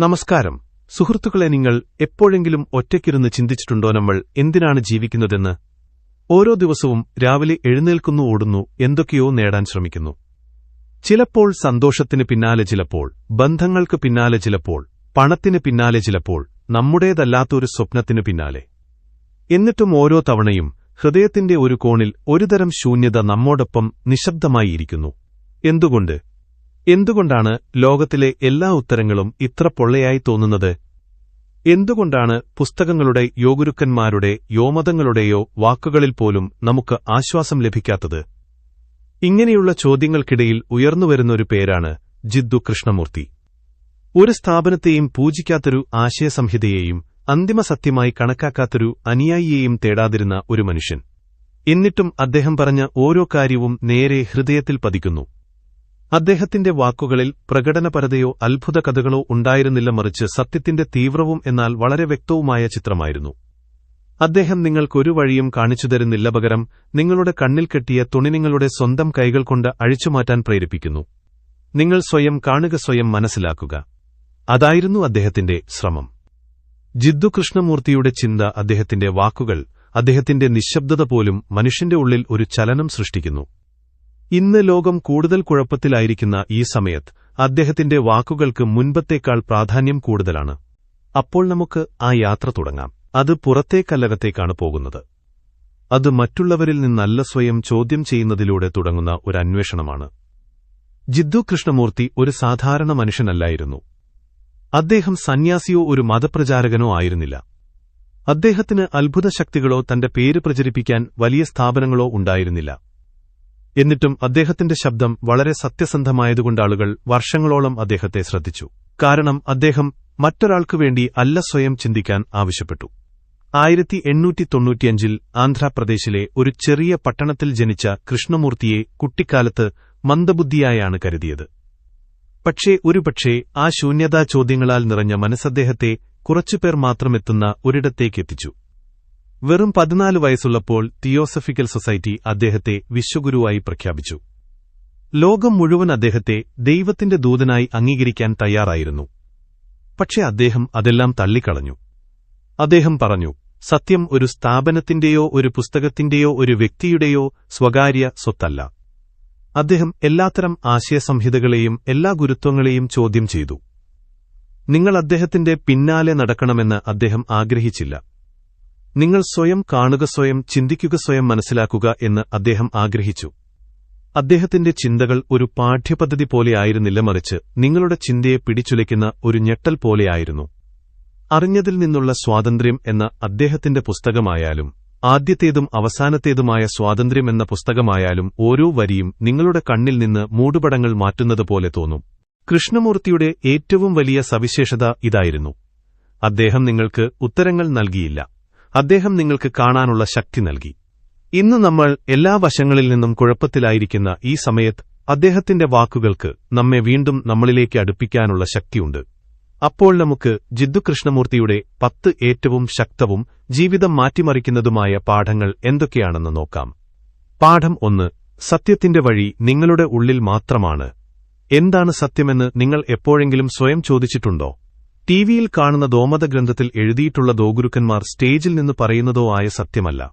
നമസ്കാരം. സുഹൃത്തുക്കളെ നിങ്ങൾ എപ്പോഴെങ്കിലും ഒറ്റയ്ക്കിരുന്ന് ചിന്തിച്ചിട്ടുണ്ടോ നമ്മൾ എന്തിനാണ് ജീവിക്കുന്നതെന്ന്? ഓരോ ദിവസവും രാവിലെ എഴുന്നേൽക്കുന്നു ഓടുന്നു എന്തൊക്കെയോ നേടാൻ ശ്രമിക്കുന്നു. ചിലപ്പോൾ സന്തോഷത്തിന് പിന്നാലെ ചിലപ്പോൾ ബന്ധങ്ങൾക്ക് പിന്നാലെ ചിലപ്പോൾ പണത്തിന് പിന്നാലെ ചിലപ്പോൾ നമ്മുടേതല്ലാത്തൊരു സ്വപ്നത്തിനു പിന്നാലെ. എന്നിട്ടും ഓരോ തവണയും ഹൃദയത്തിന്റെ ഒരു കോണിൽ ഒരുതരം ശൂന്യത നമ്മോടൊപ്പം നിശബ്ദമായിരിക്കുന്നു. എന്തുകൊണ്ട്? എന്തുകൊണ്ടാണ് ലോകത്തിലെ എല്ലാ ഉത്തരങ്ങളും ഇത്ര പൊള്ളയായി തോന്നുന്നത്? എന്തുകൊണ്ടാണ് പുസ്തകങ്ങളുടെ യോഗുരുക്കന്മാരുടെ യോമതങ്ങളുടെയോ വാക്കുകളിൽ പോലും നമുക്ക് ആശ്വാസം ലഭിക്കാത്തത്? ഇങ്ങനെയുള്ള ചോദ്യങ്ങൾക്കിടയിൽ ഉയർന്നുവരുന്നൊരു പേരാണ് ജിദ്ദു കൃഷ്ണമൂർത്തി. ഒരു സ്ഥാപനത്തെയും പൂജിക്കാത്തൊരു ആശയസംഹിതയെയും അന്തിമസത്യമായി കണക്കാക്കാത്തൊരു അനുയായിയെയും തേടാതിരുന്ന ഒരു മനുഷ്യൻ. എന്നിട്ടും അദ്ദേഹം പറഞ്ഞ ഓരോ കാര്യവും നേരെ ഹൃദയത്തിൽ പതിക്കുന്നു. അദ്ദേഹത്തിന്റെ വാക്കുകളിൽ പ്രകടനപരതയോ അത്ഭുത കഥകളോ ഉണ്ടായിരുന്നില്ല മറിച്ച് സത്യത്തിന്റെ തീവ്രവും എന്നാൽ വളരെ വ്യക്തവുമായ ചിത്രമായിരുന്നു. അദ്ദേഹം നിങ്ങൾക്കൊരു വഴിയും കാണിച്ചുതരുന്നില്ല പകരം നിങ്ങളുടെ കണ്ണിൽ കെട്ടിയ തുണി നിങ്ങളുടെ സ്വന്തം കൈകൾ കൊണ്ട് അഴിച്ചുമാറ്റാൻ പ്രേരിപ്പിക്കുന്നു. നിങ്ങൾ സ്വയം കാണുക സ്വയം മനസ്സിലാക്കുക. അതായിരുന്നു അദ്ദേഹത്തിന്റെ ശ്രമം. ജിദ്ദു കൃഷ്ണമൂർത്തിയുടെ ചിന്ത അദ്ദേഹത്തിന്റെ വാക്കുകൾ അദ്ദേഹത്തിന്റെ നിശബ്ദത പോലും മനുഷ്യന്റെ ഉള്ളിൽ ഒരു ചലനം സൃഷ്ടിക്കുന്നു. ഇന്ന് ലോകം കൂടുതൽ കുഴപ്പത്തിലായിരിക്കുന്ന ഈ സമയത്ത് അദ്ദേഹത്തിന്റെ വാക്കുകൾക്ക് മുൻപത്തേക്കാൾ പ്രാധാന്യം കൂടുതലാണ്. അപ്പോൾ നമുക്ക് ആ യാത്ര തുടങ്ങാം. അത് പുറത്തേക്കല്ലകത്തേക്കാണ് പോകുന്നത്. അത് മറ്റുള്ളവരിൽ നിന്നല്ല സ്വയം ചോദ്യം ചെയ്യുന്നതിലൂടെ തുടങ്ങുന്ന ഒരു അന്വേഷണമാണ്. ജിദ്ദു കൃഷ്ണമൂർത്തി ഒരു സാധാരണ മനുഷ്യനല്ലായിരുന്നു. അദ്ദേഹം സന്യാസിയോ ഒരു മതപ്രചാരകനോ ആയിരുന്നില്ല. അദ്ദേഹത്തിന് അത്ഭുതശക്തികളോ തന്റെ പേര് പ്രചരിപ്പിക്കാൻ വലിയ സ്ഥാപനങ്ങളോ ഉണ്ടായിരുന്നില്ല. എന്നിട്ടും അദ്ദേഹത്തിന്റെ ശബ്ദം വളരെ സത്യസന്ധമായതുകൊണ്ട് ആളുകൾ വർഷങ്ങളോളം അദ്ദേഹത്തെ ശ്രദ്ധിച്ചു. കാരണം അദ്ദേഹം മറ്റൊരാൾക്കു വേണ്ടി അല്ല സ്വയം ചിന്തിക്കാൻ ആവശ്യപ്പെട്ടു. ആയിരത്തി എണ്ണൂറ്റി തൊണ്ണൂറ്റിയഞ്ചിൽ ആന്ധ്രാപ്രദേശിലെ ഒരു ചെറിയ പട്ടണത്തിൽ ജനിച്ച കൃഷ്ണമൂർത്തിയെ കുട്ടിക്കാലത്ത് മന്ദബുദ്ധിയായാണ് കരുതിയത്. പക്ഷേ ഒരുപക്ഷേ ആ ശൂന്യതാ ചോദ്യങ്ങളാൽ നിറഞ്ഞ മനസ്സദ്ദേഹത്തെ കുറച്ചുപേർ മാത്രമെത്തുന്ന ഒരിടത്തേക്കെത്തിച്ചു വെറും പതിനാല് വയസ്സുള്ളപ്പോൾ തിയോസഫിക്കൽ സൊസൈറ്റി അദ്ദേഹത്തെ വിശ്വഗുരുവായി പ്രഖ്യാപിച്ചു. ലോകം മുഴുവൻ അദ്ദേഹത്തെ ദൈവത്തിന്റെ ദൂതനായി അംഗീകരിക്കാൻ തയ്യാറായിരുന്നു. പക്ഷേ അദ്ദേഹം അതെല്ലാം തള്ളിക്കളഞ്ഞു. അദ്ദേഹം പറഞ്ഞു സത്യം ഒരു സ്ഥാപനത്തിന്റെയോ ഒരു പുസ്തകത്തിന്റെയോ ഒരു വ്യക്തിയുടെയോ സ്വകാര്യ സ്വത്തല്ല. അദ്ദേഹം എല്ലാത്തരം ആശയസംഹിതകളെയും എല്ലാ ഗുരുത്വങ്ങളെയും ചോദ്യം ചെയ്തു. നിങ്ങൾ അദ്ദേഹത്തിന്റെ പിന്നാലെ നടക്കണമെന്ന് അദ്ദേഹം ആഗ്രഹിച്ചില്ല. നിങ്ങൾ സ്വയം കാണുക സ്വയം ചിന്തിക്കുക സ്വയം മനസ്സിലാക്കുക എന്ന് അദ്ദേഹം ആഗ്രഹിച്ചു. അദ്ദേഹത്തിന്റെ ചിന്തകൾ ഒരു പാഠ്യപദ്ധതി പോലെയായിരുന്നില്ല മറിച്ച് നിങ്ങളുടെ ചിന്തയെ പിടിച്ചുലയ്ക്കുന്ന ഒരു ഞെട്ടൽ പോലെയായിരുന്നു അറിഞ്ഞതിൽ നിന്നുള്ള സ്വാതന്ത്ര്യം എന്ന അദ്ദേഹത്തിന്റെ പുസ്തകമായാലും ആദ്യത്തേതും അവസാനത്തേതുമായ സ്വാതന്ത്ര്യം എന്ന പുസ്തകമായാലും ഓരോ വരിയും നിങ്ങളുടെ കണ്ണിൽ നിന്ന് മൂടുപടങ്ങൾ മാറ്റുന്നതുപോലെ തോന്നും. കൃഷ്ണമൂർത്തിയുടെ ഏറ്റവും വലിയ സവിശേഷത ഇതായിരുന്നു. അദ്ദേഹം നിങ്ങൾക്ക് ഉത്തരങ്ങൾ നൽകിയില്ല. അദ്ദേഹം നിങ്ങൾക്ക് കാണാനുള്ള ശക്തി നൽകി. ഇന്ന് നമ്മൾ എല്ലാ വശങ്ങളിൽ നിന്നും കുഴപ്പത്തിലായിരിക്കുന്ന ഈ സമയത്ത് അദ്ദേഹത്തിന്റെ വാക്കുകൾക്ക് നമ്മെ വീണ്ടും നമ്മളിലേക്ക് അടുപ്പിക്കാനുള്ള ശക്തിയുണ്ട്. അപ്പോൾ നമുക്ക് ജിദ്ദു കൃഷ്ണമൂർത്തിയുടെ പത്ത് ഏറ്റവും ശക്തവും ജീവിതം മാറ്റിമറിക്കുന്നതുമായ പാഠങ്ങൾ എന്തൊക്കെയാണെന്ന് നോക്കാം. പാഠം ഒന്ന് സത്യത്തിന്റെ വഴി നിങ്ങളുടെ ഉള്ളിൽ മാത്രമാണ്. എന്താണ് സത്യമെന്ന് നിങ്ങൾ എപ്പോഴെങ്കിലും സ്വയം ചോദിച്ചിട്ടുണ്ടോ? ടിവിയിൽ കാണുന്ന ദോമത ഗ്രന്ഥത്തിൽ എഴുതിയിട്ടുള്ള ദോഗുരുക്കന്മാർ സ്റ്റേജിൽ നിന്ന് പറയുന്നതോ ആയ സത്യമല്ല.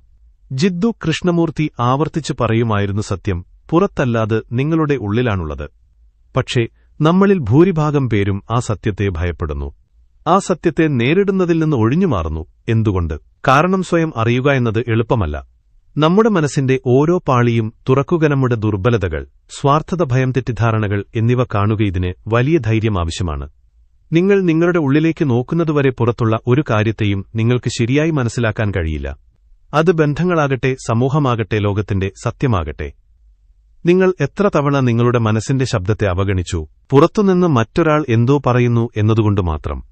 ജിദ്ദു കൃഷ്ണമൂർത്തി ആവർത്തിച്ച് പറയുമായിരുന്നു സത്യം പുറത്തല്ലാതെ നിങ്ങളുടെ ഉള്ളിലാണുള്ളത്. പക്ഷേ നമ്മളിൽ ഭൂരിഭാഗം പേരും ആ സത്യത്തെ ഭയപ്പെടുന്നു. ആ സത്യത്തെ നേരിടുന്നതിൽ നിന്ന് ഒഴിഞ്ഞുമാറുന്നു എന്തുകൊണ്ട്? കാരണം സ്വയം അറിയുക എന്നത് എളുപ്പമല്ല. നമ്മുടെ മനസ്സിന്റെ ഓരോ പാളിയും തുറക്കുക നമ്മുടെ ദുർബലതകൾ സ്വാർത്ഥത ഭയം തെറ്റിദ്ധാരണകൾ എന്നിവ കാണുക ഇതിന് വലിയ ധൈര്യം ആവശ്യമാണ്. നിങ്ങൾ നിങ്ങളുടെ ഉള്ളിലേക്ക് നോക്കുന്നതുവരെ പുറത്തുള്ള ഒരു കാര്യത്തെയും നിങ്ങൾക്ക് ശരിയായി മനസ്സിലാക്കാൻ കഴിയില്ല. അത് ബന്ധങ്ങളാകട്ടെ സമൂഹമാകട്ടെ ലോകത്തിന്റെ സത്യമാകട്ടെ. നിങ്ങൾ എത്ര തവണ നിങ്ങളുടെ മനസ്സിന്റെ ശബ്ദത്തെ അവഗണിച്ചു പുറത്തുനിന്ന് മറ്റൊരാൾ എന്തോ പറയുന്നു എന്നതുകൊണ്ട് മാത്രം.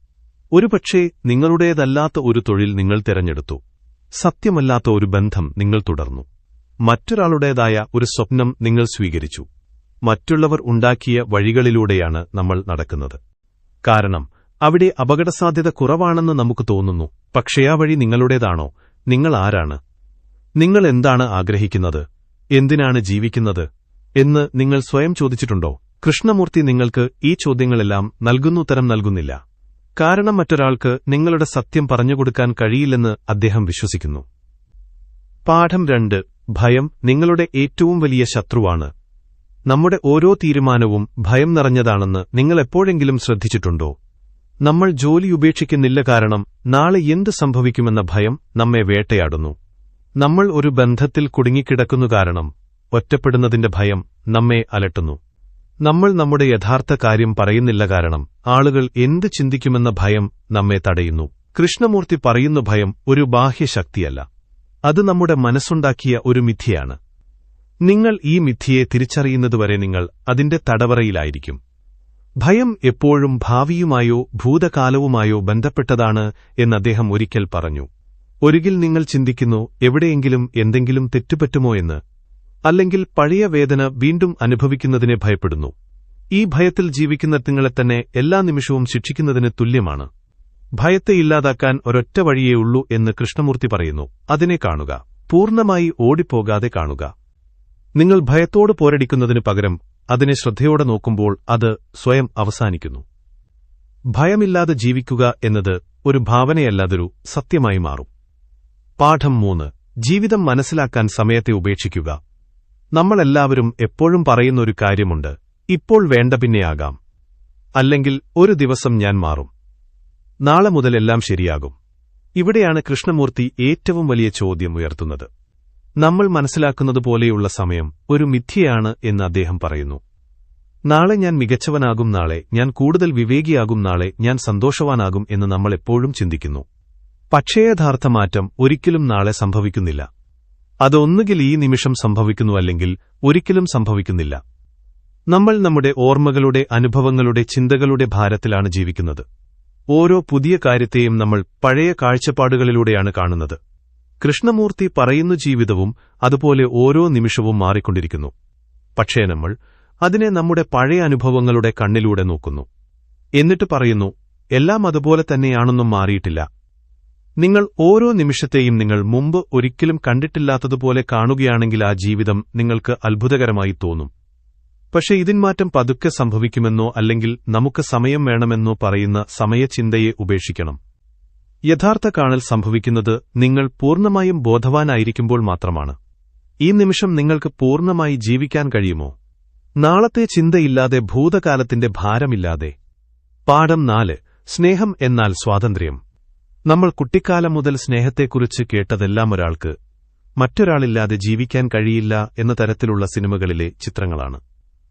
ഒരുപക്ഷേ നിങ്ങളുടേതല്ലാത്ത ഒരു തൊഴിൽ നിങ്ങൾ തിരഞ്ഞെടുത്തു. സത്യമല്ലാത്ത ഒരു ബന്ധം നിങ്ങൾ തുടർന്നു. മറ്റൊരാളുടേതായ ഒരു സ്വപ്നം നിങ്ങൾ സ്വീകരിച്ചു. മറ്റുള്ളവർ ഉണ്ടാക്കിയ വഴികളിലൂടെയാണ് നമ്മൾ നടക്കുന്നത്. കാരണം അവിടെ അപകടസാധ്യത കുറവാണെന്ന് നമുക്ക് തോന്നുന്നു. പക്ഷേ ആ വഴി നിങ്ങളുടേതാണോ? നിങ്ങൾ ആരാണ്? നിങ്ങൾ എന്താണ് ആഗ്രഹിക്കുന്നത്? എന്തിനാണ് ജീവിക്കുന്നത്? എന്ന് നിങ്ങൾ സ്വയം ചോദിച്ചിട്ടുണ്ടോ? കൃഷ്ണമൂർത്തി നിങ്ങൾക്ക് ഈ ചോദ്യങ്ങളെല്ലാം നൽകുന്നുത്തരം നൽകുന്നില്ല. കാരണം മറ്റൊരാൾക്ക് നിങ്ങളുടെ സത്യം പറഞ്ഞുകൊടുക്കാൻ കഴിയില്ലെന്ന് അദ്ദേഹം വിശ്വസിക്കുന്നു. പാഠം രണ്ട്. ഭയം നിങ്ങളുടെ ഏറ്റവും വലിയ ശത്രുവാണ്. നമ്മുടെ ഓരോ തീരുമാനവും ഭയം നിറഞ്ഞതാണെന്ന് നിങ്ങൾ എപ്പോഴെങ്കിലും ശ്രദ്ധിച്ചിട്ടുണ്ടോ? നമ്മൾ ജോലി ഉപേക്ഷിക്കുന്നില്ല കാരണം നാളെ എന്ത് സംഭവിക്കുമെന്ന ഭയം നമ്മെ വേട്ടയാടുന്നു. നമ്മൾ ഒരു ബന്ധത്തിൽ കുടുങ്ങിക്കിടക്കുന്നു കാരണം ഒറ്റപ്പെടുന്നതിന്റെ ഭയം നമ്മെ അലട്ടുന്നു. നമ്മൾ നമ്മുടെ യഥാർത്ഥ കാര്യം പറയുന്നില്ല കാരണം ആളുകൾ എന്ത് ചിന്തിക്കുമെന്ന ഭയം നമ്മെ തടയുന്നു. കൃഷ്ണമൂർത്തി പറയുന്ന ഭയം ഒരു ബാഹ്യശക്തിയല്ല. അത് നമ്മുടെ മനസ്സുണ്ടാക്കിയ ഒരു മിഥ്യയാണ്. നിങ്ങൾ ഈ മിഥ്യയെ തിരിച്ചറിയുന്നതുവരെ നിങ്ങൾ അതിന്റെ തടവറയിലായിരിക്കും. ഭയം എപ്പോഴും ഭാവിയുമായോ ഭൂതകാലവുമായോ ബന്ധപ്പെട്ടതാണ് എന്ന് അദ്ദേഹം ഒരിക്കൽ പറഞ്ഞു. ഒരിക്കൽ നിങ്ങൾ ചിന്തിക്കുന്നു എവിടെയെങ്കിലും എന്തെങ്കിലും തെറ്റുപറ്റുമോ എന്ന്. അല്ലെങ്കിൽ പഴയ വേദന വീണ്ടും അനുഭവിക്കുന്നതിനെ ഭയപ്പെടുന്നു. ഈ ഭയത്തിൽ ജീവിക്കുന്ന നിങ്ങളെ തന്നെ എല്ലാ നിമിഷവും ശിക്ഷിക്കുന്നതിന് തുല്യമാണ്. ഭയത്തെ ഇല്ലാതാക്കാൻ ഒരൊറ്റ വഴിയേ ഉള്ളൂ എന്ന് കൃഷ്ണമൂർത്തി പറയുന്നു. അതിനെ കാണുക. പൂർണമായി ഓടിപ്പോകാതെ കാണുക. നിങ്ങൾ ഭയത്തോട് പോരടിക്കുന്നതിനു പകരം അതിനെ ശ്രദ്ധയോടെ നോക്കുമ്പോൾ അത് സ്വയം അവസാനിക്കുന്നു. ഭയമില്ലാതെ ജീവിക്കുക എന്നത് ഒരു ഭാവനയല്ലാതൊരു സത്യമായി മാറും. പാഠം മൂന്ന്. ജീവിതം മനസ്സിലാക്കാൻ സമയത്തെ ഉപേക്ഷിക്കുക. നമ്മളെല്ലാവരും എപ്പോഴും പറയുന്ന ഒരു കാര്യമുണ്ട് ഇപ്പോൾ വേണ്ട പിന്നെയാകാം അല്ലെങ്കിൽ ഒരു ദിവസം ഞാൻ മാറും. നാളെ മുതൽ എല്ലാം ശരിയാകും. ഇവിടെയാണ് കൃഷ്ണമൂർത്തി ഏറ്റവും വലിയ ചോദ്യം ഉയർത്തുന്നത്. നമ്മൾ മനസ്സിലാക്കുന്നതുപോലെയുള്ള സമയം ഒരു മിഥ്യയാണ് എന്ന് അദ്ദേഹം പറയുന്നു. നാളെ ഞാൻ മികച്ചവനാകും നാളെ ഞാൻ കൂടുതൽ വിവേകിയാകും നാളെ ഞാൻ സന്തോഷവാനാകും എന്ന് നമ്മൾ എപ്പോഴും ചിന്തിക്കുന്നു. പക്ഷേ യഥാർത്ഥ മാറ്റം ഒരിക്കലും നാളെ സംഭവിക്കുന്നില്ല. അതൊന്നുകിൽ ഈ നിമിഷം സംഭവിക്കുന്നു അല്ലെങ്കിൽ ഒരിക്കലും സംഭവിക്കുന്നില്ല. നമ്മൾ നമ്മുടെ ഓർമ്മകളുടെ അനുഭവങ്ങളുടെ ചിന്തകളുടെ ഭാരത്തിലാണ് ജീവിക്കുന്നത്. ഓരോ പുതിയ കാര്യത്തെയും നമ്മൾ പഴയ കാഴ്ചപ്പാടുകളിലൂടെയാണ് കാണുന്നത്. കൃഷ്ണമൂർത്തി പറയുന്ന ജീവിതവും അതുപോലെ ഓരോ നിമിഷവും മാറിക്കൊണ്ടിരിക്കുന്നു. പക്ഷേ നമ്മൾ അതിനെ നമ്മുടെ പഴയ അനുഭവങ്ങളുടെ കണ്ണിലൂടെ നോക്കുന്നു. എന്നിട്ട് പറയുന്നു എല്ലാം അതുപോലെ തന്നെയാണെന്നും മാറിയിട്ടില്ല. നിങ്ങൾ ഓരോ നിമിഷത്തെയും നിങ്ങൾ മുമ്പ് ഒരിക്കലും കണ്ടിട്ടില്ലാത്തതുപോലെ കാണുകയാണെങ്കിൽ ആ ജീവിതം നിങ്ങൾക്ക് അത്ഭുതകരമായി തോന്നും. പക്ഷെ ഇതിന്മാറ്റം പതുക്കെ സംഭവിക്കുമെന്നോ അല്ലെങ്കിൽ നമുക്ക് സമയം വേണമെന്നോ പറയുന്ന സമയചിന്തയെ ഉപേക്ഷിക്കണം. യഥാർത്ഥ കാണൽ സംഭവിക്കുന്നത് നിങ്ങൾ പൂർണമായും ബോധവാനായിരിക്കുമ്പോൾ മാത്രമാണ്. ഈ നിമിഷം നിങ്ങൾക്ക് പൂർണമായി ജീവിക്കാൻ കഴിയുമോ? നാളത്തെ ചിന്തയില്ലാതെ ഭൂതകാലത്തിന്റെ ഭാരമില്ലാതെ. പാഠം നാല് സ്നേഹം എന്നാൽ സ്വാതന്ത്ര്യം. നമ്മൾ കുട്ടിക്കാലം മുതൽ സ്നേഹത്തെക്കുറിച്ച് കേട്ടതെല്ലാം ഒരാൾക്ക് മറ്റൊരാളില്ലാതെ ജീവിക്കാൻ കഴിയില്ല എന്ന തരത്തിലുള്ള സിനിമകളിലെ ചിത്രങ്ങളാണ്.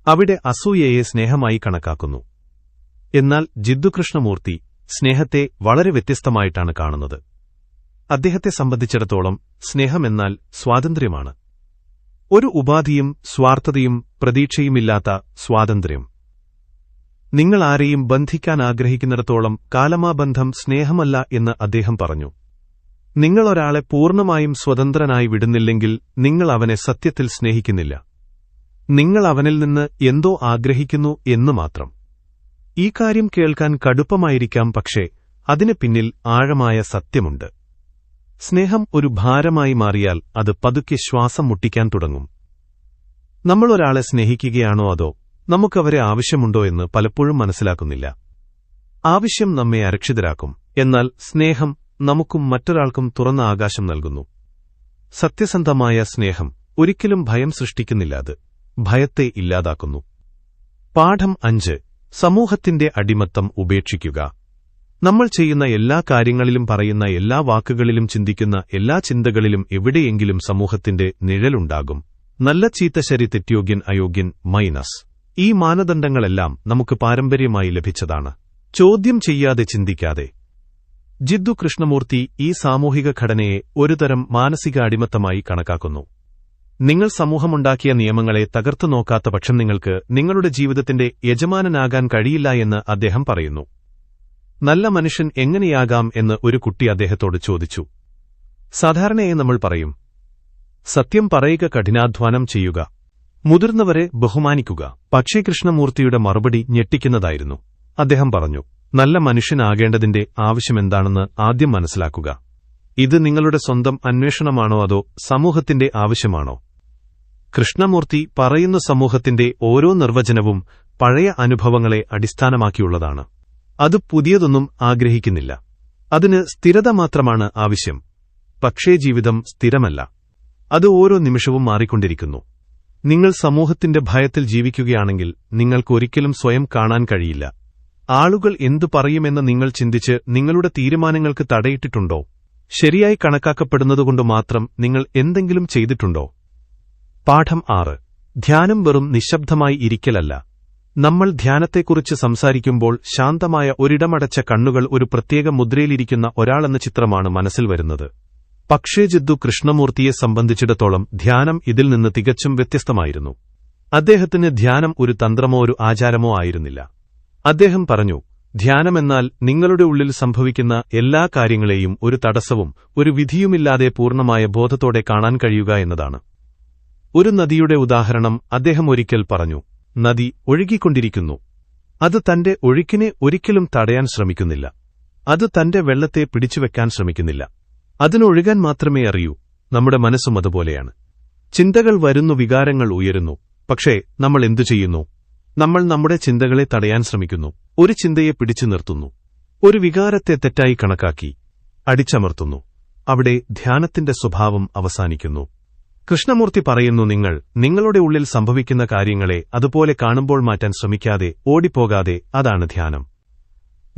അവിടെ അസൂയയെ സ്നേഹമായി കണക്കാക്കുന്നു. എന്നാൽ ജിദ്ദുകൃഷ്ണമൂർത്തി സ്നേഹത്തെ വളരെ വ്യത്യസ്തമായിട്ടാണ് കാണുന്നത്. അദ്ദേഹത്തെ സംബന്ധിച്ചിടത്തോളം സ്നേഹമെന്നാൽ സ്വാതന്ത്ര്യമാണ്. ഒരു ഉപാധിയും സ്വാർത്ഥതയും പ്രതീക്ഷയുമില്ലാത്ത സ്വാതന്ത്ര്യം. നിങ്ങൾ ആരെയും ബന്ധിക്കാൻ ആഗ്രഹിക്കുന്നിടത്തോളം കാലമാബന്ധം സ്നേഹമല്ല എന്ന് അദ്ദേഹം പറഞ്ഞു. നിങ്ങളൊരാളെ പൂർണമായും സ്വതന്ത്രനായി വിടുന്നില്ലെങ്കിൽ നിങ്ങൾ അവനെ സത്യത്തിൽ സ്നേഹിക്കുന്നില്ല. നിങ്ങൾ അവനിൽ നിന്ന് എന്തോ ആഗ്രഹിക്കുന്നു എന്നു മാത്രം. ഈ കാര്യം കേൾക്കാൻ കടുപ്പമായിരിക്കാം പക്ഷേ അതിന് പിന്നിൽ ആഴമായ സത്യമുണ്ട്. സ്നേഹം ഒരു ഭാരമായി മാറിയാൽ അത് പതുക്കെ ശ്വാസം മുട്ടിക്കാൻ തുടങ്ങും. നമ്മൾ ഒരാളെ സ്നേഹിക്കുകയാണോ അതോ നമുക്കവരെ ആവശ്യമുണ്ടോ എന്ന് പലപ്പോഴും മനസ്സിലാക്കുന്നില്ല. ആവശ്യം നമ്മെ അരക്ഷിതരാക്കും എന്നാൽ സ്നേഹം നമുക്കും മറ്റൊരാൾക്കും തുറന്ന ആകാശം നൽകുന്നു. സത്യസന്ധമായ സ്നേഹം ഒരിക്കലും ഭയം സൃഷ്ടിക്കുന്നില്ല അത് ഭയത്തെ ഇല്ലാതാക്കുന്നു. പാഠം അഞ്ച്. സമൂഹത്തിന്റെ അടിമത്തം ഉപേക്ഷിക്കുക. നമ്മൾ ചെയ്യുന്ന എല്ലാ കാര്യങ്ങളിലും പറയുന്ന എല്ലാ വാക്കുകളിലും ചിന്തിക്കുന്ന എല്ലാ ചിന്തകളിലും എവിടെയെങ്കിലും സമൂഹത്തിന്റെ നിഴലുണ്ടാകും. നല്ല ചീത്ത ശരി തെറ്റ്യോഗ്യൻ അയോഗ്യൻ മൈനസ്. ഈ മാനദണ്ഡങ്ങളെല്ലാം നമുക്ക് പാരമ്പര്യമായി ലഭിച്ചതാണ്. ചോദ്യം ചെയ്യാതെ ചിന്തിക്കാതെ. ജിദ്ദു കൃഷ്ണമൂർത്തി ഈ സാമൂഹിക ഘടനയെ ഒരുതരം മാനസിക അടിമത്തമായി കണക്കാക്കുന്നു. നിങ്ങൾ സമൂഹമുണ്ടാക്കിയ നിയമങ്ങളെ തകർത്തു നോക്കാത്ത പക്ഷം നിങ്ങൾക്ക് നിങ്ങളുടെ ജീവിതത്തിന്റെ യജമാനനാകാൻ കഴിയില്ല എന്ന് അദ്ദേഹം പറയുന്നു. നല്ല മനുഷ്യൻ എങ്ങനെയാകാം എന്ന് ഒരു കുട്ടി അദ്ദേഹത്തോട് ചോദിച്ചു. സാധാരണയായി നമ്മൾ പറയും സത്യം പറയുക കഠിനാധ്വാനം ചെയ്യുക മുതിർന്നവരെ ബഹുമാനിക്കുക. പക്ഷേ കൃഷ്ണമൂർത്തിയുടെ മറുപടി ഞെട്ടിക്കുന്നതായിരുന്നു. അദ്ദേഹം പറഞ്ഞു നല്ല മനുഷ്യനാകേണ്ടതിന്റെ ആവശ്യമെന്താണെന്ന് ആദ്യം മനസ്സിലാക്കുക. ഇത് നിങ്ങളുടെ സ്വന്തം അന്വേഷണമാണോ അതോ സമൂഹത്തിന്റെ ആവശ്യമാണോ? കൃഷ്ണമൂർത്തി പറയുന്ന സമൂഹത്തിന്റെ ഓരോ നിർവചനവും പഴയ അനുഭവങ്ങളെ അടിസ്ഥാനമാക്കിയുള്ളതാണ്. അത് പുതിയതൊന്നും ആഗ്രഹിക്കുന്നില്ല. അതിന് സ്ഥിരത മാത്രമാണ് ആവശ്യം. പക്ഷേ ജീവിതം സ്ഥിരമല്ല. അത് ഓരോ നിമിഷവും മാറിക്കൊണ്ടിരിക്കുന്നു. നിങ്ങൾ സമൂഹത്തിന്റെ ഭയത്തിൽ ജീവിക്കുകയാണെങ്കിൽ നിങ്ങൾക്കൊരിക്കലും സ്വയം കാണാൻ കഴിയില്ല. ആളുകൾ എന്തു പറയുമെന്ന് നിങ്ങൾ ചിന്തിച്ച് നിങ്ങളുടെ തീരുമാനങ്ങൾക്ക് തടയിട്ടിട്ടുണ്ടോ? ശരിയായി കണക്കാക്കപ്പെടുന്നതുകൊണ്ട് മാത്രം നിങ്ങൾ എന്തെങ്കിലും ചെയ്തിട്ടുണ്ടോ? പാഠം ആറ്. ധ്യാനം വെറും നിശബ്ദമായി ഇരിക്കലല്ല. നമ്മൾ ധ്യാനത്തെക്കുറിച്ച് സംസാരിക്കുമ്പോൾ ശാന്തമായ ഒരിടമടച്ച കണ്ണുകൾ ഒരു പ്രത്യേക മുദ്രയിലിരിക്കുന്ന ഒരാളെന്ന ചിത്രമാണ് മനസ്സിൽ വരുന്നത്. പക്ഷേ ജിദ്ദു കൃഷ്ണമൂർത്തിയെ സംബന്ധിച്ചിടത്തോളം ധ്യാനം ഇതിൽ നിന്ന് തികച്ചും വ്യത്യസ്തമായിരുന്നു. അദ്ദേഹത്തിന് ധ്യാനം ഒരു തന്ത്രമോ ഒരു ആചാരമോ ആയിരുന്നില്ല. അദ്ദേഹം പറഞ്ഞു ധ്യാനമെന്നാൽ നിങ്ങളുടെ ഉള്ളിൽ സംഭവിക്കുന്ന എല്ലാ കാര്യങ്ങളെയും ഒരു തടസ്സവും ഒരു വിധിയുമില്ലാതെ പൂർണമായ ബോധത്തോടെ കാണാൻ കഴിയുക എന്നതാണ്. ഒരു നദിയുടെ ഉദാഹരണം അദ്ദേഹം ഒരിക്കൽ പറഞ്ഞു. നദി ഒഴുകിക്കൊണ്ടിരിക്കുന്നു. അത് തന്റെ ഒഴുക്കിനെ ഒരിക്കലും തടയാൻ ശ്രമിക്കുന്നില്ല. അത് തന്റെ വെള്ളത്തെ പിടിച്ചുവെക്കാൻ ശ്രമിക്കുന്നില്ല. അതിനൊഴുകാൻ മാത്രമേ അറിയൂ. നമ്മുടെ മനസ്സും അതുപോലെയാണ്. ചിന്തകൾ വരുന്നു വികാരങ്ങൾ ഉയരുന്നു. പക്ഷേ നമ്മൾ എന്തു ചെയ്യുന്നു? നമ്മൾ നമ്മുടെ ചിന്തകളെ തടയാൻ ശ്രമിക്കുന്നു. ഒരു ചിന്തയെ പിടിച്ചു നിർത്തുന്നു. ഒരു വികാരത്തെ തെറ്റായി കണക്കാക്കി. അടിച്ചമർത്തുന്നു. അവിടെ ധ്യാനത്തിന്റെ സ്വഭാവം അവസാനിക്കുന്നു. കൃഷ്ണമൂർത്തി പറയുന്നു നിങ്ങൾ നിങ്ങളുടെ ഉള്ളിൽ സംഭവിക്കുന്ന കാര്യങ്ങളെ അതുപോലെ കാണുമ്പോൾ മാറ്റാൻ ശ്രമിക്കാതെ ഓടിപ്പോകാതെ അതാണ് ധ്യാനം.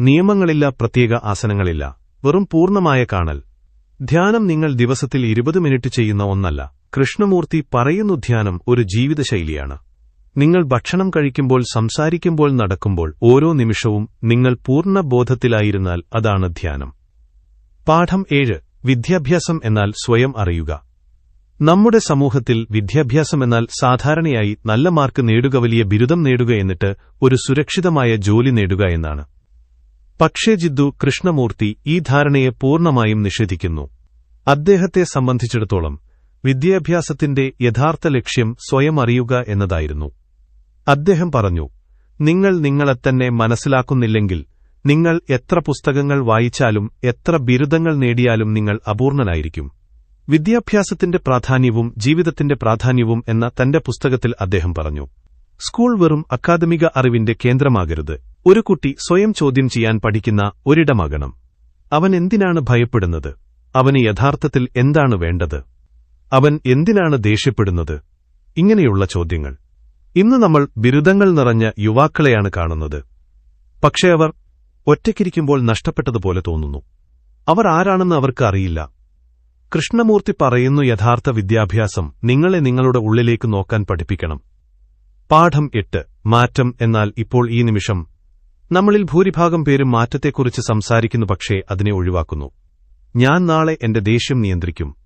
നിയമങ്ങളില്ല പ്രത്യേക ആസനങ്ങളില്ല. വെറും പൂർണമായ കാണൽ. ധ്യാനം നിങ്ങൾ ദിവസത്തിൽ ഇരുപത് മിനിറ്റ് ചെയ്യുന്ന ഒന്നല്ല. കൃഷ്ണമൂർത്തി പറയുന്നു ധ്യാനം ഒരു ജീവിതശൈലിയാണ്. നിങ്ങൾ ഭക്ഷണം കഴിക്കുമ്പോൾ സംസാരിക്കുമ്പോൾ നടക്കുമ്പോൾ ഓരോ നിമിഷവും നിങ്ങൾ പൂർണ ബോധത്തിലായിരുന്നാൽ അതാണ് ധ്യാനം. പാഠം ഏഴ്. വിദ്യാഭ്യാസം എന്നാൽ സ്വയം അറിയുക. നമ്മുടെ സമൂഹത്തിൽ വിദ്യാഭ്യാസമെന്നാൽ സാധാരണയായി നല്ല മാർക്ക് നേടുക വലിയ ബിരുദം നേടുക എന്നിട്ട് ഒരു സുരക്ഷിതമായ ജോലി നേടുക എന്നാണ്. പക്ഷേ ജിദ്ദു കൃഷ്ണമൂർത്തി ഈ ധാരണയെ പൂർണമായും നിഷേധിക്കുന്നു. അദ്ദേഹത്തെ സംബന്ധിച്ചിടത്തോളം വിദ്യാഭ്യാസത്തിന്റെ യഥാർത്ഥ ലക്ഷ്യം സ്വയം അറിയുക എന്നതായിരുന്നു. അദ്ദേഹം പറഞ്ഞു നിങ്ങൾ നിങ്ങളെത്തന്നെ മനസ്സിലാക്കുന്നില്ലെങ്കിൽ നിങ്ങൾ എത്ര പുസ്തകങ്ങൾ വായിച്ചാലും എത്ര ബിരുദങ്ങൾ നേടിയാലും നിങ്ങൾ അപൂർണനായിരിക്കും. വിദ്യാഭ്യാസത്തിന്റെ പ്രാധാന്യവും ജീവിതത്തിന്റെ പ്രാധാന്യവും എന്ന തന്റെ പുസ്തകത്തിൽ അദ്ദേഹം പറഞ്ഞു. സ്കൂൾ വെറും അക്കാദമിക അറിവിന്റെ കേന്ദ്രമാകരുത്. ഒരു കുട്ടി സ്വയം ചോദ്യം ചെയ്യാൻ പഠിക്കുന്ന ഒരിടമാകണം. അവൻ എന്തിനാണ് ഭയപ്പെടുന്നത്? അവന് യഥാർത്ഥത്തിൽ എന്താണ് വേണ്ടത്? അവൻ എന്തിനാണ് ദേഷ്യപ്പെടുന്നത്? ഇങ്ങനെയുള്ള ചോദ്യങ്ങൾ. ഇന്ന് നമ്മൾ ബിരുദങ്ങൾ നിറഞ്ഞ യുവാക്കളെയാണ് കാണുന്നത്. പക്ഷേ അവർ ഒറ്റയ്ക്കിരിക്കുമ്പോൾ നഷ്ടപ്പെട്ടതുപോലെ തോന്നുന്നു. അവർ ആരാണെന്ന് അവർക്ക് അറിയില്ല. കൃഷ്ണമൂർത്തി പറയുന്നു യഥാർത്ഥ വിദ്യാഭ്യാസം നിങ്ങളെ നിങ്ങളുടെ ഉള്ളിലേക്ക് നോക്കാൻ പഠിപ്പിക്കണം. പാഠം എട്ട് മാറ്റം എന്നാൽ ഇപ്പോൾ ഈ നിമിഷം. നമ്മളിൽ ഭൂരിഭാഗം പേരും മാറ്റത്തെക്കുറിച്ച് സംസാരിക്കുന്നു പക്ഷേ അതിനെ ഒഴിവാക്കുന്നു. ഞാൻ നാളെ എന്റെ ദേഷ്യം നിയന്ത്രിക്കും.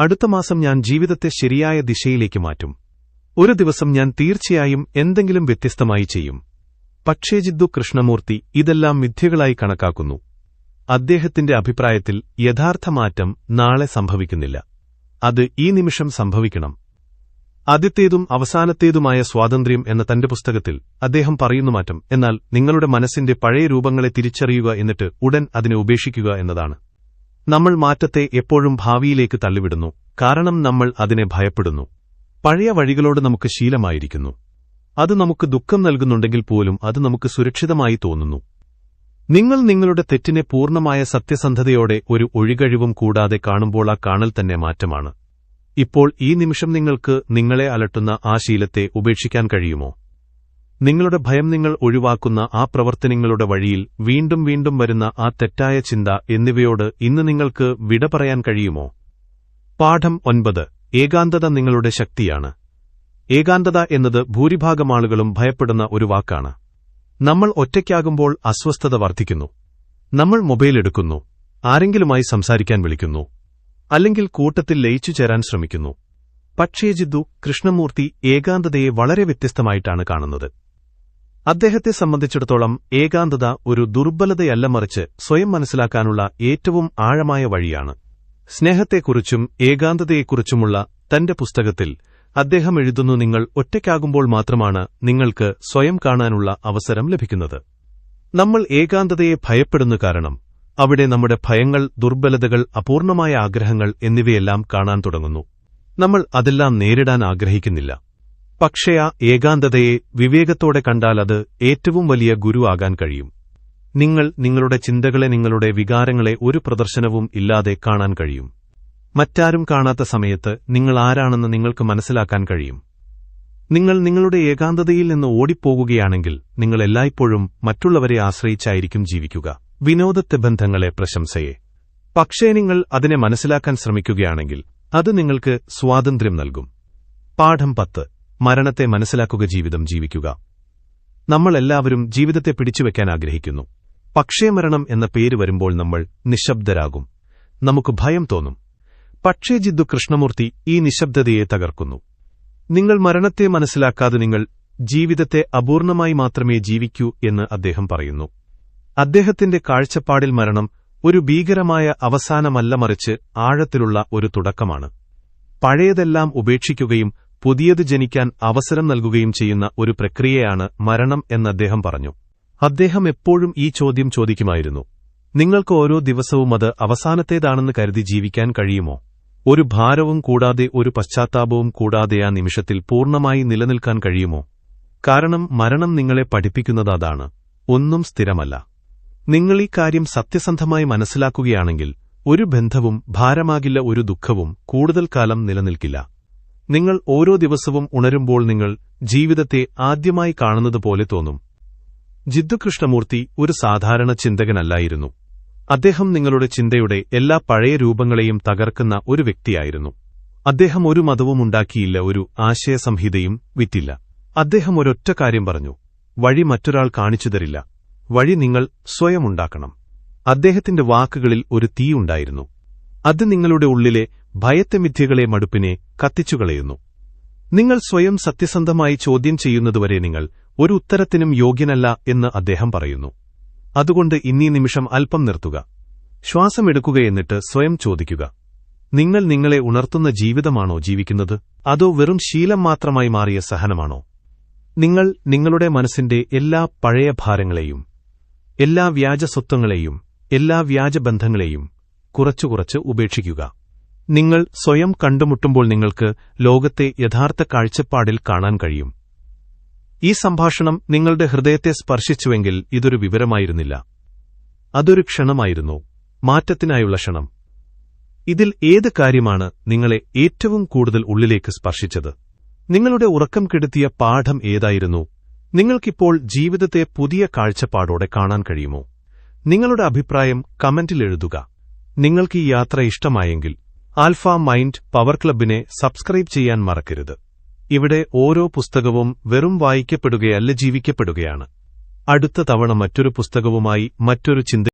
അടുത്ത മാസം ഞാൻ ജീവിതത്തെ ശരിയായ ദിശയിലേക്ക് മാറ്റും. ഒരു ദിവസം ഞാൻ തീർച്ചയായും എന്തെങ്കിലും വ്യത്യസ്തമായി ചെയ്യും. പക്ഷേ ജിദ്ദു കൃഷ്ണമൂർത്തി ഇതെല്ലാം മിഥ്യകളായി കണക്കാക്കുന്നു. അദ്ദേഹത്തിന്റെ അഭിപ്രായത്തിൽ യഥാർത്ഥ മാറ്റം നാളെ സംഭവിക്കുന്നില്ല. അത് ഈ നിമിഷം സംഭവിക്കണം. ആദ്യത്തേതും അവസാനത്തേതുമായ സ്വാതന്ത്ര്യം എന്ന തന്റെ പുസ്തകത്തിൽ അദ്ദേഹം പറയുന്നു മാറ്റം എന്നാൽ നിങ്ങളുടെ മനസ്സിന്റെ പഴയ രൂപങ്ങളെ തിരിച്ചറിയുക എന്നിട്ട് ഉടൻ അതിനെ ഉപേക്ഷിക്കുക എന്നതാണ്. നമ്മൾ മാറ്റത്തെ എപ്പോഴും ഭാവിയിലേക്ക് തള്ളിവിടുന്നു കാരണം നമ്മൾ അതിനെ ഭയപ്പെടുന്നു. പഴയ വഴികളോട് നമുക്ക് ശീലമായിരിക്കുന്നു. അത് നമുക്ക് ദുഃഖം നൽകുന്നുണ്ടെങ്കിൽ പോലും അത് നമുക്ക് സുരക്ഷിതമായി തോന്നുന്നു. നിങ്ങൾ നിങ്ങളുടെ തെറ്റിനെ പൂർണമായ സത്യസന്ധതയോടെ ഒരു ഒഴികഴിവും കൂടാതെ കാണുമ്പോൾ ആ കാണൽ തന്നെ മാറ്റമാണ്. ഇപ്പോൾ ഈ നിമിഷം നിങ്ങൾക്ക് നിങ്ങളെ അലട്ടുന്ന ആ ശീലത്തെ ഉപേക്ഷിക്കാൻ കഴിയുമോ? നിങ്ങളുടെ ഭയം നിങ്ങൾ ഒഴിവാക്കുന്ന ആ പ്രവർത്തനങ്ങളുടെ വഴിയിൽ വീണ്ടും വീണ്ടും വരുന്ന ആ തെറ്റായ ചിന്ത എന്നിവയോട് ഇന്ന് നിങ്ങൾക്ക് വിട പറയാൻ കഴിയുമോ? പാഠം ഒൻപത്. ഏകാന്തത നിങ്ങളുടെ ശക്തിയാണ്. ഏകാന്തത എന്നത് ഭൂരിഭാഗം ആളുകളും ഭയപ്പെടുന്ന ഒരു വാക്കാണ്. നമ്മൾ ഒറ്റയ്ക്കാകുമ്പോൾ അസ്വസ്ഥത വർദ്ധിക്കുന്നു. നമ്മൾ മൊബൈൽ എടുക്കുന്നു. ആരെങ്കിലുമായി സംസാരിക്കാൻ വിളിക്കുന്നു. അല്ലെങ്കിൽ കൂട്ടത്തിൽ ലയിച്ചു ചേരാൻ ശ്രമിക്കുന്നു. പക്ഷേ ജിദ്ദു കൃഷ്ണമൂർത്തി ഏകാന്തതയെ വളരെ വ്യത്യസ്തമായിട്ടാണ് കാണുന്നത്. അദ്ദേഹത്തെ സംബന്ധിച്ചിടത്തോളം ഏകാന്തത ഒരു ദുർബലതയല്ല മറിച്ച് സ്വയം മനസ്സിലാക്കാനുള്ള ഏറ്റവും ആഴമായ വഴിയാണ്. സ്നേഹത്തെക്കുറിച്ചും ഏകാന്തതയെക്കുറിച്ചുമുള്ള തന്റെ പുസ്തകത്തിൽ അദ്ദേഹം എഴുതുന്നു നിങ്ങൾ ഒറ്റയ്ക്കാകുമ്പോൾ മാത്രമാണ് നിങ്ങൾക്ക് സ്വയം കാണാനുള്ള അവസരം ലഭിക്കുന്നത്. നമ്മൾ ഏകാന്തതയെ ഭയപ്പെടുന്നു കാരണം അവിടെ നമ്മുടെ ഭയങ്ങൾ ദുർബലതകൾ അപൂർണമായ ആഗ്രഹങ്ങൾ എന്നിവയെല്ലാം കാണാൻ തുടങ്ങുന്നു. നമ്മൾ അതെല്ലാം നേരിടാൻ ആഗ്രഹിക്കുന്നില്ല. പക്ഷേ ആ ഏകാന്തതയെ വിവേകത്തോടെ കണ്ടാൽ അത് ഏറ്റവും വലിയ ഗുരു ആകാൻ കഴിയും. നിങ്ങൾ നിങ്ങളുടെ ചിന്തകളെ നിങ്ങളുടെ വികാരങ്ങളെ ഒരു പ്രദർശനവും ഇല്ലാതെ കാണാൻ കഴിയും. മറ്റാരും കാണാത്ത സമയത്ത് നിങ്ങൾ ആരാണെന്ന് നിങ്ങൾക്ക് മനസ്സിലാക്കാൻ കഴിയും. നിങ്ങൾ നിങ്ങളുടെ ഏകാന്തതയിൽ നിന്ന് ഓടിപ്പോകുകയാണെങ്കിൽ നിങ്ങൾ എല്ലായ്പ്പോഴും മറ്റുള്ളവരെ ആശ്രയിച്ചായിരിക്കും ജീവിക്കുക. വിനോദത്തെ ബന്ധങ്ങളെ പ്രശംസയെ. പക്ഷേ നിങ്ങൾ അതിനെ മനസ്സിലാക്കാൻ ശ്രമിക്കുകയാണെങ്കിൽ അത് നിങ്ങൾക്ക് സ്വാതന്ത്ര്യം നൽകും. പാഠം പത്ത്. മരണത്തെ മനസ്സിലാക്കുക ജീവിതം ജീവിക്കുക. നമ്മളെല്ലാവരും ജീവിതത്തെ പിടിച്ചുവെക്കാൻ ആഗ്രഹിക്കുന്നു. പക്ഷേ മരണം എന്ന പേര് വരുമ്പോൾ നമ്മൾ നിശബ്ദരാകും. നമുക്ക് ഭയം തോന്നും. പക്ഷേ ജിദ്ദു കൃഷ്ണമൂർത്തി ഈ നിശബ്ദതയെ തകർക്കുന്നു. നിങ്ങൾ മരണത്തെ മനസ്സിലാക്കാതെ നിങ്ങൾ ജീവിതത്തെ അപൂർണമായി മാത്രമേ ജീവിക്കൂ എന്ന് അദ്ദേഹം പറയുന്നു. അദ്ദേഹത്തിന്റെ കാഴ്ചപ്പാടിൽ മരണം ഒരു ഭീകരമായ അവസാനമല്ല മറിച്ച് ആഴത്തിലുള്ള ഒരു തുടക്കമാണ്. പഴയതെല്ലാം ഉപേക്ഷിക്കുകയും പുതിയത് ജനിക്കാൻ അവസരം നൽകുകയും ചെയ്യുന്ന ഒരു പ്രക്രിയയാണ് മരണം എന്ന് അദ്ദേഹം പറഞ്ഞു. അദ്ദേഹം എപ്പോഴും ഈ ചോദ്യം ചോദിക്കുമായിരുന്നു. നിങ്ങൾക്ക് ഓരോ ദിവസവും അത് അവസാനത്തേതാണെന്ന് കരുതി ജീവിക്കാൻ കഴിയുമോ? ഒരു ഭാരവും കൂടാതെ ഒരു പശ്ചാത്താപവും കൂടാതെ ആ നിമിഷത്തിൽ പൂർണമായി നിലനിൽക്കാൻ കഴിയുമോ? കാരണം മരണം നിങ്ങളെ പഠിപ്പിക്കുന്നത് അതാണ്. ഒന്നും സ്ഥിരമല്ല. നിങ്ങൾ ഈ കാര്യം സത്യസന്ധമായി മനസ്സിലാക്കുകയാണെങ്കിൽ ഒരു ബന്ധവും ഭാരമാകില്ല ഒരു ദുഃഖവും കൂടുതൽ കാലം നിലനിൽക്കില്ല. നിങ്ങൾ ഓരോ ദിവസവും ഉണരുമ്പോൾ നിങ്ങൾ ജീവിതത്തെ ആദ്യമായി കാണുന്നതുപോലെ തോന്നും. ജിദ്ദു കൃഷ്ണമൂർത്തി ഒരു സാധാരണ ചിന്തകനല്ലായിരുന്നു. അദ്ദേഹം നിങ്ങളുടെ ചിന്തയുടെ എല്ലാ പഴയ രൂപങ്ങളെയും തകർക്കുന്ന ഒരു വ്യക്തിയായിരുന്നു. അദ്ദേഹം ഒരു മതവും ഉണ്ടാക്കിയില്ല ഒരു ആശയസംഹിതയും വിറ്റില്ല. അദ്ദേഹം ഒരൊറ്റ കാര്യം പറഞ്ഞു വഴി മറ്റൊരാൾ കാണിച്ചു തരില്ല. വഴി നിങ്ങൾ സ്വയം ഉണ്ടാക്കണം. അദ്ദേഹത്തിന്റെ വാക്കുകളിൽ ഒരു തീയുണ്ടായിരുന്നു അത് നിങ്ങളുടെ ഉള്ളിലെ ഭയത്തെ മടുപ്പിനെ കത്തിച്ചുകളയുന്നു. നിങ്ങൾ സ്വയം സത്യസന്ധമായി ചോദ്യം ചെയ്യുന്നതുവരെ നിങ്ങൾ ഒരു ഉത്തരത്തിനും യോഗ്യനല്ല എന്ന് അദ്ദേഹം പറയുന്നു. അതുകൊണ്ട് ഇന്നീ നിമിഷം അല്പം നിർത്തുക. ശ്വാസമെടുക്കുക എന്നിട്ട് സ്വയം ചോദിക്കുക. നിങ്ങൾ നിങ്ങളെ ഉണർത്തുന്ന ജീവിതമാണോ ജീവിക്കുന്നത്? അതോ വെറും ശീലം മാത്രമായി മാറിയ സഹനമാണോ? നിങ്ങൾ നിങ്ങളുടെ മനസ്സിന്റെ എല്ലാ പഴയ ഭാരങ്ങളെയും എല്ലാ വ്യാജസ്വത്വങ്ങളെയും എല്ലാ വ്യാജബന്ധങ്ങളെയും കുറച്ചു കുറച്ച് ഉപേക്ഷിക്കുക. നിങ്ങൾ സ്വയം കണ്ടുമുട്ടുമ്പോൾ നിങ്ങൾക്ക് ലോകത്തെ യഥാർത്ഥ കാഴ്ചപ്പാടിൽ കാണാൻ കഴിയും. ഈ സംഭാഷണം നിങ്ങളുടെ ഹൃദയത്തെ സ്പർശിച്ചുവെങ്കിൽ ഇതൊരു വിവരമായിരുന്നില്ല. അതൊരു ക്ഷണമായിരുന്നു. മാറ്റത്തിനായുള്ള ക്ഷണം. ഇതിൽ ഏത് കാര്യമാണ് നിങ്ങളെ ഏറ്റവും കൂടുതൽ ഉള്ളിലേക്ക് സ്പർശിച്ചത്? നിങ്ങളുടെ ഉറക്കം കെടുത്തിയ പാഠം ഏതായിരുന്നു? നിങ്ങൾക്കിപ്പോൾ ജീവിതത്തെ പുതിയ കാഴ്ചപ്പാടോടെ കാണാൻ കഴിയുമോ? നിങ്ങളുടെ അഭിപ്രായം കമന്റിൽ എഴുതുക. നിങ്ങൾക്ക് ഈ യാത്ര ഇഷ്ടമായെങ്കിൽ ആൽഫ മൈൻഡ് പവർ ക്ലബിനെ സബ്സ്ക്രൈബ് ചെയ്യാൻ മറക്കരുത്. ഇവിടെ ഓരോ പുസ്തകവും വെറും വായിക്കപ്പെടുകയല്ല ജീവിക്കപ്പെടുകയാണ്. അടുത്ത തവണ മറ്റൊരു പുസ്തകവുമായി മറ്റൊരു ചിന്ത